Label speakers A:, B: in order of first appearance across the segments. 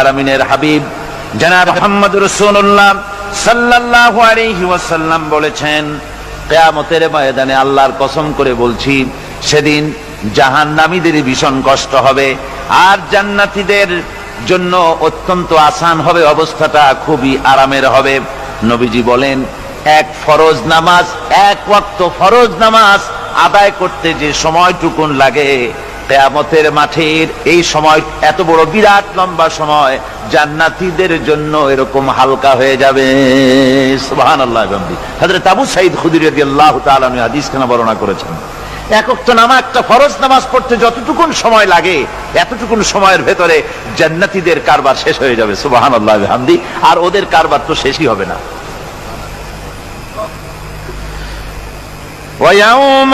A: আলামিনের হাবিব জনাব মোহাম্মদ রাসূলুল্লাহ সাল্লাল্লাহু আলাইহি ওয়াসাল্লাম বলেছেন ময়দানে আল্লাহর কসম করে বলছি, সেদিন ভীষণ কষ্ট হবে আর জান্নাতীদের জন্য অত্যন্ত আসান হবে, অবস্থাটা খুবই আরামের হবে। নবীজি বলেন, এক ফরজ নামাজ, এক ওয়াক্ত ফরজ নামাজ আদায় করতে যে সময়টুকুন লাগে কেয়ামতের মাঠের এই সময় এত বড় বিরাট লম্বা সময় জান্নাতীদের জন্য এরকম হালকা হয়ে যাবে সুবহান আল্লাহ হযরত আবু সাইদ খুদরি রাদিয়াল্লাহু তাআলা উনি হাদিস খানা বর্ণনা করেছেন একক তো নামা একটা ফরজ নামাজ পড়তে যতটুকুন সময় লাগে এতটুকুন সময়ের ভেতরে জান্নাতীদের কারবার শেষ হয়ে যাবে সুবহান আল্লাহ হামদি আর ওদের কারবার তো শেষই হবে না ويوم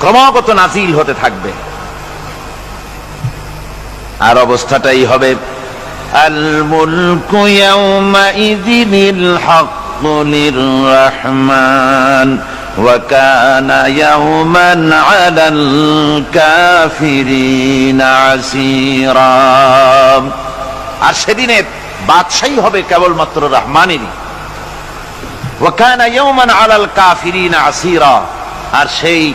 A: ক্রমাগত নাজিল হতে থাকবে। আর অবস্থাটাই হবে আর সেদিনের বাদশাহী হবে কেবলমাত্র রহমানেরই। কানা ইয়াওমান আলাল কাফিরিনা আসীরা। আর সেই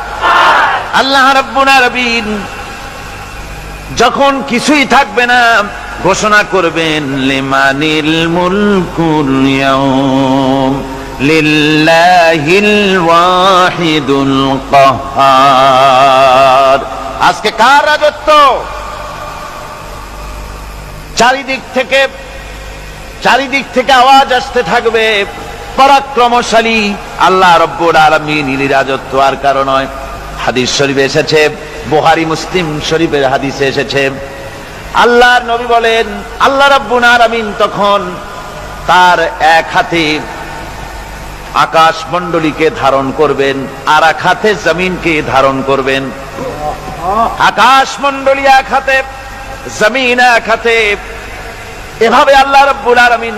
A: আল্লাহ রাব্বুল যখন কিছুই থাকবে না, ঘোষণা করবেন, লিমানিল মুলকুল ইয়াউম, লিল্লাহিল ওয়াহিদুল আজকে কার রাজত্ব? চারিদিক থেকে চারিদিক থেকে আওয়াজ আসতে থাকবে, পরাক্রমশালী আল্লাহ রব্বুল আলামিন, ইনি রাজত্ব আর কারণ নয়। হাদিস শরীফে এসেছে, বুহারি মুসলিম শরীফের হাদিসে এসেছে। আল্লাহর নবী বলেন, আল্লাহ রব্বুল তখন তার এক হাতে আকাশ মণ্ডলীকে ধারণ করবেন, আর এক হাতে জমিনকে ধারণ করবেন। আকাশ মণ্ডলী এক হাতে, জমিন এক হাতে। এভাবে আল্লাহ রব্বুল আলামিন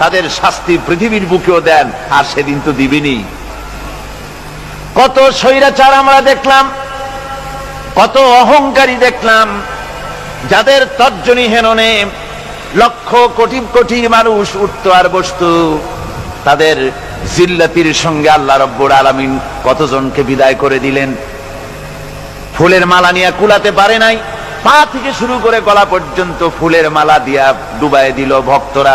A: তাদের শাস্তি পৃথিবীর বুকেও দেন, আর সেদিন তো দিবেনি। কত স্বৈরাচার আমরা দেখলাম, কত অহংকারী দেখলাম, যাদের তর্জনী হেননে লক্ষ কোটি কোটি মানুষ উঠত আর বসত। তাদের জিল্লাতির সঙ্গে আল্লাহ রব্বুর আলামিন কতজনকে বিদায় করে দিলেন? ফুলের মালা নিয়ে কুলাতে পারে নাই, পা থেকে শুরু করে গলা পর্যন্ত ফুলের মালা দিয়া ডুবাই দিল ভক্তরা।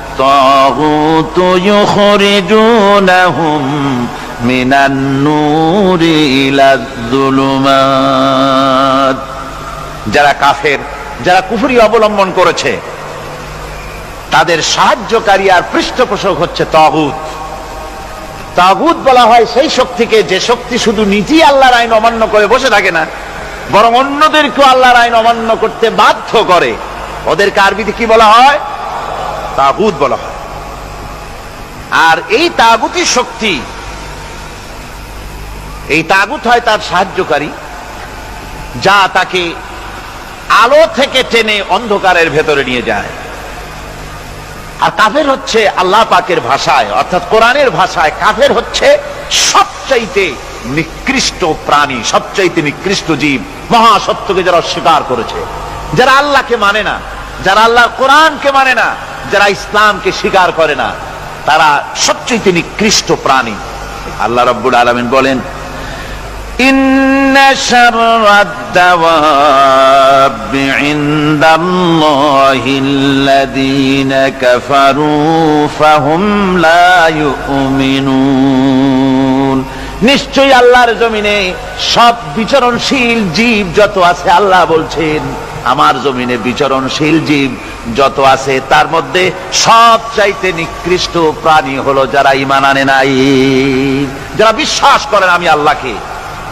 A: الطاغوت يخرجونهم من النور إلى الظلمات যারা কাফের যারা কুফরি অবলম্বন করেছে তাদের সাহায্যকারী আর পৃষ্ঠপোষক হচ্ছে তগুত তাগুত বলা হয় সেই শক্তিকে যে শক্তি শুধু নিজেই আল্লাহর আইন অমান্য করে বসে থাকে না বরং অন্যদেরকেও আল্লাহর আইন অমান্য করতে বাধ্য করে ওদেরকে আরবিতে কি বলা হয় তাগুত বলা হয়। আর এই তাগুতি শক্তি, এই তাগুত হয় তার সাহায্যকারী, যা তাকে আলো থেকে টেনে অন্ধকারের ভেতরে নিয়ে যায়। আর কাফের হচ্ছে আল্লাহ পাকের ভাষায়, অর্থাৎ কোরআনের ভাষায় কাফের হচ্ছে সবচাইতে নিকৃষ্ট প্রাণী, সবচাইতে নিকৃষ্ট জীব, মহাসত্যকে যারা অস্বীকার করেছে। যারা আল্লাহকে মানে না, যারা আল্লাহর কোরআনকে মানে না যারা ইসলামকে স্বীকার করে না, তারা সবচেয়ে তিনি কৃষ্ট প্রাণী। আল্লাহ রব্বুল আলমিন বলেন নিশ্চয়ই আল্লাহর জমিনে সব বিচরণশীল জীব যত আছে, আল্লাহ বলছেন আমার জমিনে বিচরণশীল জীব যত আছে, তার মধ্যে সব চাইতে নিকৃষ্ট প্রাণী হলো যারা ইমান আনে নাই। যারা বিশ্বাস করেন আমি আল্লাহকে,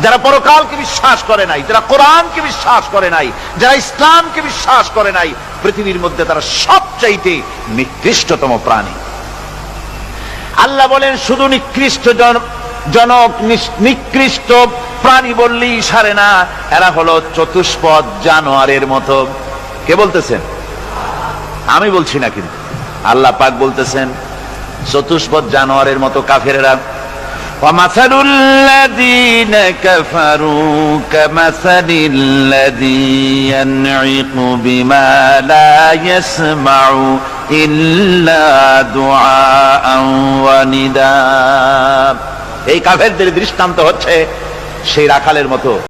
A: যারা পরকালকে বিশ্বাস করে নাই, যারা কোরআনকে বিশ্বাস করে নাই, যারা ইসলামকে বিশ্বাস করে নাই, পৃথিবীর মধ্যে তারা সবচাইতে নিকৃষ্টতম প্রাণী। আল্লাহ বলেন, শুধু নিকৃষ্ট জন- জনক নিকৃষ্ট প্রাণী বললেই সারে না এরা হলো চতুষ্পদ জানোয়ারের মতো কে বলতেছেন আমি বলছি না কিন্তু আল্লাহ পাক বলতেছেন চতুষ্পদ জানোয়ারের মতো কাফেরেরা ومثل الذين كفروا كمثل الذي ينعق بما لا يسمع إلا دعاء ونداء এই কাফেরদের দৃষ্টান্ত হচ্ছে সেই রাখালের মতো।